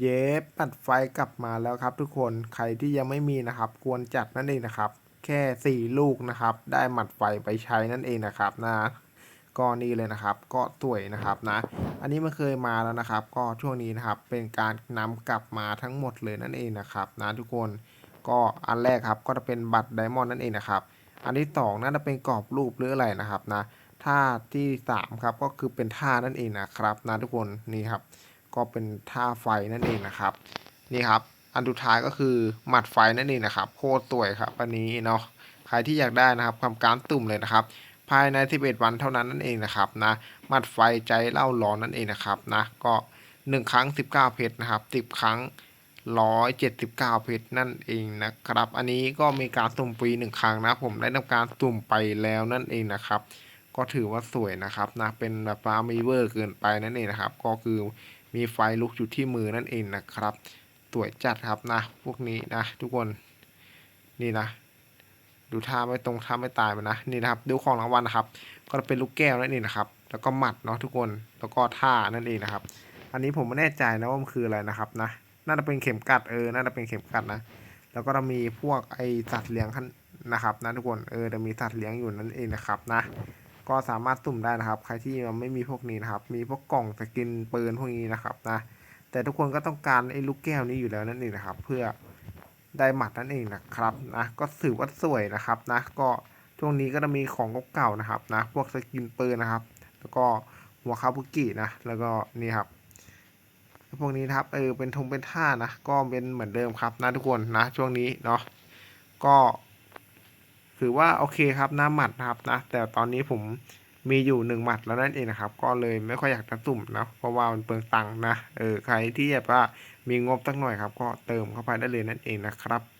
เย็บปัดไฟกลับมาแล้วครับ ทุกคนใครที่ยังไม่มีนะครับ ควรจัดนั่นเองนะครับ แค่สี่ลูกนะครับ ได้หมัดไฟไปใช้นั่นเองนะครับนะก็นี่เลยนะครับก็สวยนะครับนะ อันนี้มันเคยมาแล้วนะครับ ก็ช่วงนี้นะครับเป็นการนำกลับมาทั้งหมดเลยนั่นเองนะครับนะทุกคนก็อันแรกครับก็จะเป็นบัตรไดมอนด์นั่นเองนะครับ อันที่สองน่าจะเป็นกรอบรูปหรืออะไรนะครับนะท่าที่สามครับก็คือเป็นท่านั่นเองนะครับนะทุกคนนี่ครับ ก็เป็นท่าไฟนั่นเองนะครับ นี่ครับ อันสุดท้ายก็คือหมัดไฟนั่นเองนะครับ โคตรสวยครับอันนี้เนาะใครที่อยากได้นะครับทำการตุ่มเลยนะครับ ภายใน 11 วันเท่านั้นนั่นเองนะครับนะหมัดไฟใจเล่าร้อนนั่นเองนะครับนะก็ 1 ครั้ง 19 เพชรนะครับ10 ครั้ง 179 เพชรนั่นเองนะครับ อันนี้ก็มีการตุ่มฟรีหนึ่งครั้งนะผมได้ทำการตุ่มไปแล้วนั่นเองนะครับ ก็ถือว่าสวยนะครับนะเป็นแบบว่ามีเวอร์เกินไปนั่นเองนะครับ ก็คือมีไฟลุกอยู่ที่มือนั่นเองนะครับ สวยจัดครับนะพวกนี้นะ ทุกคนนี่นะ ดูท่าไม่ตรงท่าไม่ตายมันนะนี่นะครับดูของรางวัลนะครับ ก็เป็นลูกแก้วนั่นเองนะครับ แล้วก็หมัดเนาะทุกคนแล้วก็ท่านั่นเองนะครับ อันนี้ผมไม่แน่ใจนะว่ามันคืออะไรนะครับนะน่าจะเป็นเข็มกัดเออน่าจะเป็นเข็มกัดนะแล้วก็จะมีพวกไอสัตว์เลี้ยงขั้นนะครับนะทุกคนเออจะมีสัตว์เลี้ยงอยู่นั่นเองนะครับนะ ก็สามารถสุ่มได้นะครับ ใครที่ยังไม่มีพวกนี้นะครับ มีพวกกล่องสกินปืนพวกนี้นะครับนะ แต่ทุกคนก็ต้องการไอ้ลูกแก้วนี้อยู่แล้วนั่นเองนะครับ เพื่อได้หมัดนั่นเองนะครับนะ ก็ถือว่าสวยนะครับนะ ก็ช่วงนี้ก็จะมีของเก่าๆนะครับนะ พวกสกินปืนนะครับ แล้วก็หัวคาบุกินะ แล้วก็นี่ครับพวกนี้นะครับเออเป็นธงเป็นท่านะ ก็เป็นเหมือนเดิมครับนะทุกคนนะช่วงนี้เนาะก็ ถือว่าโอเคครับหน้าหมัดนะครับนะแต่ตอนนี้ผมมีอยู่หนึ่งหมัดแล้วนั่นเองนะครับ ก็เลยไม่ค่อยอยากจะตุ่มนะเพราะว่ามันเปลืองตังค์นะเออใครที่แบบว่ามีงบสักหน่อยครับ ก็เติมเข้าไปได้เลยนั่นเองนะครับ